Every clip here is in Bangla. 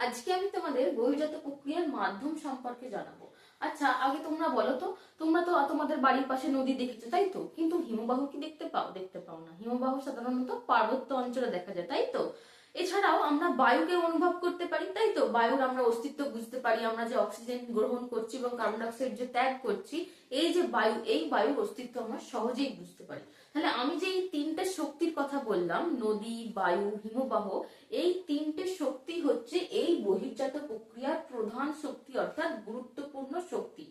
আজকে আমি তোমাদের বহির্জাত প্রক্রিয়ার মাধ্যম সম্পর্কে জানাব। আচ্ছা আগে তোমরা বলো তো, তোমরা তো তোমাদের বাড়ির পাশে নদী দেখেছ, তাই তো? কিন্তু হিমবাহ কি দেখতে পাও? দেখতে পাও না। হিমবাহ সাধারণত পার্বত্য অঞ্চলে দেখা যায়, তাই তো? এছাড়াও আমরা বায়ুকে অনুভব করতে পারি, তাই তো? বায়ুর আমরা অস্তিত্ব বুঝতে পারি, আমরা যে অক্সিজেন গ্রহণ করছি এবং কার্বন ডাইঅক্সাইড যে ত্যাগ করছি, এই যে বায়ু, এই বায়ুর অস্তিত্ব আমরা সহজেই বুঝতে পারি। তাহলে আমি যে এই তিনটে শক্তির কথা বললাম, নদী, বায়ু, হিমবাহ, এই তিনটে শক্তি হচ্ছে এই বহির্জাত প্রক্রিয়ার প্রধান শক্তি অর্থাৎ গুরুত্বপূর্ণ শক্তি।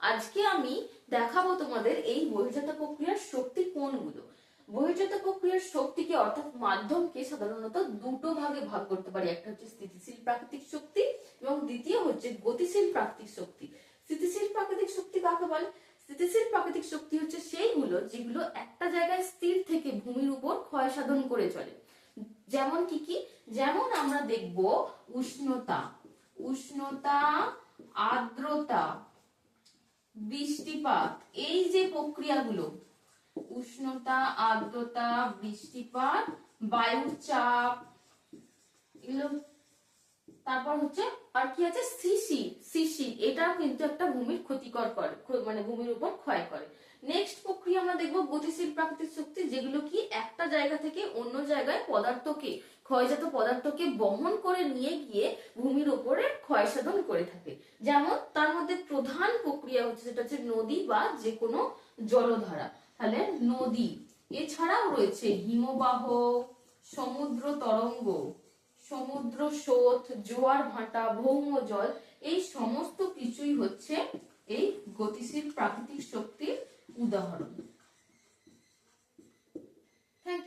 আজকে আমি দেখাবো তোমাদের এই বহির্জাত প্রক্রিয়ার শক্তি কোনগুলো। বহির্জাত প্রক্রিয়ার শক্তিকে অর্থাৎ মাধ্যমকে সাধারণত দুটো ভাগে ভাগ করতে পারি। একটা হচ্ছে স্থিতিশীল প্রাকৃতিক শক্তি এবং দ্বিতীয় হচ্ছে গতিশীল প্রাকৃতিক শক্তি। স্থিতিশীল প্রাকৃতিক শক্তি কাকে বলে? স্থিতিশীল প্রাকৃতিক শক্তি হচ্ছে সেইগুলো যেগুলো একটা জায়গায় স্থির থেকে ভূমির উপর ক্ষয় সাধন করে চলে। যেমন কি কি? যেমন আমরা দেখব উষ্ণতা। উষ্ণতা আর্দ্রতা বৃষ্টিপাত এই যে প্রক্রিয়াগুলো উষ্ণতা আর্দ্রতা বৃষ্টিপাত বায়ুর চাপ এগুলো তারপর হচ্ছে, আর কি আছে? শিশির। শিশির, এটাও কিন্তু একটা ভূমির ক্ষতিকর করে মানে ভূমির উপর ক্ষয় করে। নেক্সট প্রক্রিয়া আমরা দেখব গতিশীল প্রাকৃতিক শক্তি, যেগুলো কি একটা জায়গা থেকে অন্য জায়গায় পদার্থকে, ক্ষয়জাত পদার্থকে বহন করে নিয়ে গিয়ে ভূমির উপরে ক্ষয় সাধন করে থাকে। যেমন, তার মধ্যে প্রধান প্রক্রিয়া হচ্ছে সেটা হচ্ছে নদী বা যে কোনো জলধারা। তাহলে নদী, এছাড়াও রয়েছে হিমবাহ, সমুদ্র তরঙ্গ। সমুদ্র স্রোত, জোয়ার ভাটা, ভৌম জল, এই সমস্ত কিছুই হচ্ছে এই গতিশীল প্রাকৃতিক শক্তির উদাহরণ। Thank you